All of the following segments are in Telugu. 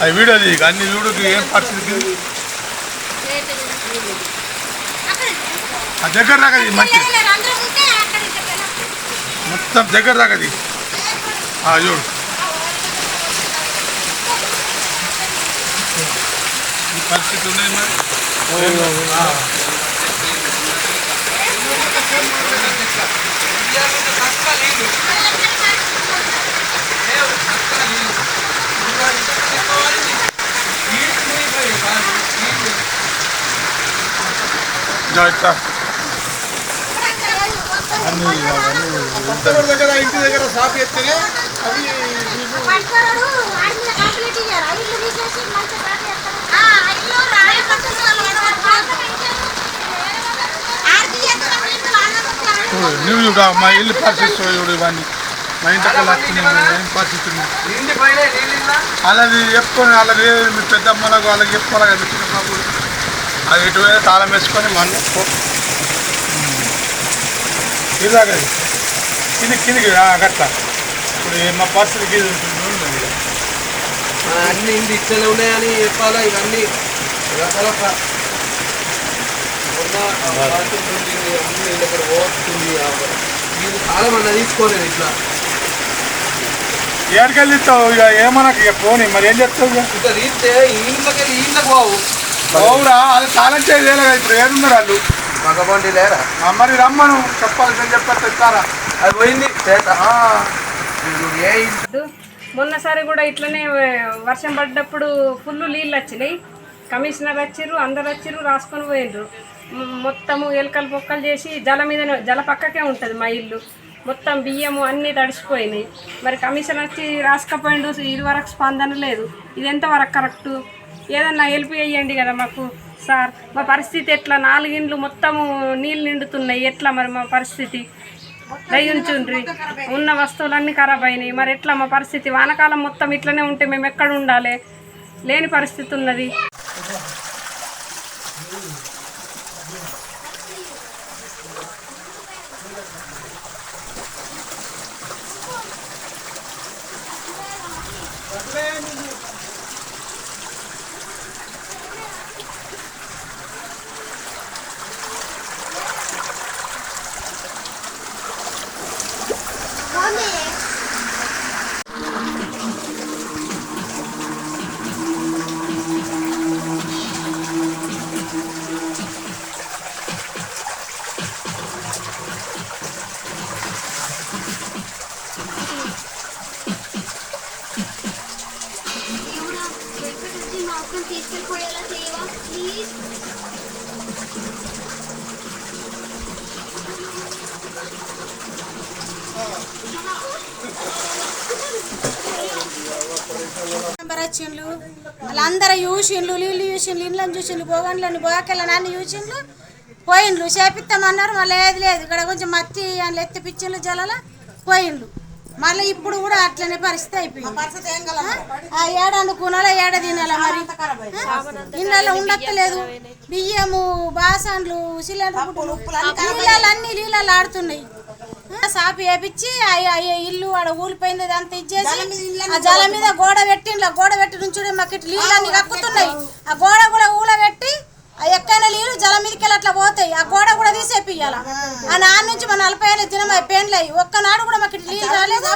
అది వీడియో తీయక అన్ని చూడుకు ఏం పరిస్థితి ఆ దగ్గర దాకా ఇది మంచి మొత్తం దగ్గర దాకా ఇది ఆ చూడు ఈ పరిస్థితి ఉన్నది మరి ఆ. అన్ని దగ్గర ఇంటి దగ్గర షాప్ ఎత్తేనే అవి చూడు నువ్వు చూడు మా ఇల్లు చూడు ఇవన్నీ. మా ఇంటికి ఏం పైన నీళ్ళ అలాది చెప్పుకొని మీ పెద్దమ్మలకు వాళ్ళకి చెప్పుకోవాలి కదా చిన్న అది ఇటు పోయి తాళం వేసుకొని మన ఇలాగ కింది కిందికి ఆ, గట్ల. ఇప్పుడు మా పరిస్థితికి ఇది ఉంటుంది. అన్ని ఇంటి ఇట్లనే ఉన్నాయని చెప్పాలా? ఇవన్నీ రకాల అన్ని ఇళ్ళ దగ్గర పోతుంది ఇది కాలం అన్న తీసుకోలేదు ఇట్లా. ఏడికెళ్ళి ఇస్తావు? ఇక ఏమన్నా ఇక పోనీ. మరి ఏం చెప్తావు ఇక? ఇట్లా తీస్తే ఇంట్లోకి వెళ్ళి ఈ ఇంట్లోకి పోవు. అవురా అది తాళం చేయలేదు ఇప్పుడు ఏడున్నారు వాళ్ళు మగబండి లేరా? మరి రమ్మను చెప్పాల్సింది చెప్పారు తెస్తారా అది పోయింది. మొన్నసారి కూడా ఇట్లనే వర్షం పడ్డప్పుడు ఫుల్ నీళ్ళు వచ్చినాయి. కమిషనర్ వచ్చిర్రు అందరు వచ్చిర్రు రాసుకొని పోయిండ్రు. మొత్తము ఎలకలు పొక్కలు చేసి జల మీద జల పక్కకే ఉంటుంది మా ఇల్లు. మొత్తం బియ్యము అన్నీ తడిసిపోయినాయి. మరి కమిషనర్ వచ్చి రాసుకపోయిండు ఇది వరకు స్పందన లేదు. ఇది ఎంతవరకు కరెక్టు? ఏదన్నా హెల్ప్ చేయండి కదా మాకు సార్. మా పరిస్థితి ఎట్లా? నాలుగిండ్లు మొత్తము నీళ్ళు నిండుతున్నాయి. ఎట్లా మరి మా పరిస్థితి? దయించుండ్రి ఉన్న వస్తువులన్నీ ఖరాబ్ అయినాయి. మరి ఎట్లా మా పరిస్థితి? వానకాలం మొత్తం ఇట్లనే ఉంటే మేము ఎక్కడ ఉండాలి? లేని పరిస్థితి ఉన్నది. తీసుకెళ్ళిపోయేలా చేయవా? ప్లీజ్ నెంబర్ వచ్చిండ్లు. వాళ్ళందరూ చూసిండ్లు నీళ్ళు చూసిండ్లు ఇండ్లను చూసిండ్లు బోగండ్లని బోకెళ్ళని అన్ని చూసిండ్లు. పోయిండ్లు చేపిస్తామన్నారు మళ్ళీ ఏది లేదు. ఇక్కడ కొంచెం మత్తి అందులో ఎత్తి పిచ్చిండ్లు జలాల పోయిండ్లు. మళ్ళీ ఇప్పుడు కూడా అట్లనే పరిస్థితి అయిపోయింది. ఆ ఏడ అనుకున్నాలో ఏడ తినాల మరి? ఇళ్ళలో ఉండక్కలేదు బియ్యము బాసన్లు సిలిండర్ నీళ్ళలో అన్ని నీళ్ళలో ఆడుతున్నాయి. ఆ, సాపు వేపించి ఇల్లు ఆడ ఊలిపోయింది అంత ఇచ్చేసి ఆ జల మీద గోడ పెట్టిండ్ల. గోడ పెట్టి నుంచి మాకు ఇట్లా నీళ్ళన్నీ కక్కుతున్నాయి. ఆ గోడ కూడా ఊల పెట్టి ఆ ఎక్కైన నీళ్ళు జల మీదకి వెళ్ళి అట్లా పోతాయి ఆ గోడ తీసేపియ్యాల ఆ నాన్న నుంచి మన నలభై ఏళ్ళ దినం పెండ్లు. అయ్యి ఒక్కనాడు కూడా మాకు ఇట్లా నీళ్ళు రాలేదు.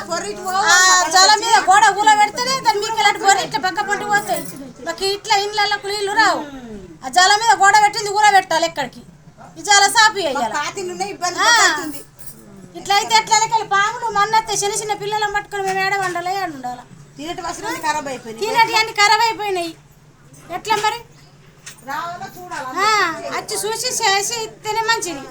జల మీద గోడ ఊల పెడితేనే దాని మీకు ఇలాంటి బొర్రి ఇట్లా పక్క పంటి పోతాయి. మాకు ఇట్లా ఇండ్లకు నీళ్ళు రావు. ఆ జల మీద గోడ పెట్టింది ఊర పెట్టాలి ఎక్కడికి? ఈ జల సాపి ఇట్లా అయితే ఎట్లా వెళ్ళి పాములు మన్నత్తే చిన్న చిన్న పిల్లలను పట్టుకొని మేము ఏడ వండాలి ఏడ ఉండాలి? తినటి వసతి ఖరాబ్ అయిపోయింది తినటి అన్ని ఖరాబ్ అయిపోయినాయి. ఎట్లా మరి? వచ్చి చూసి చేసి ఇస్తేనే మంచిది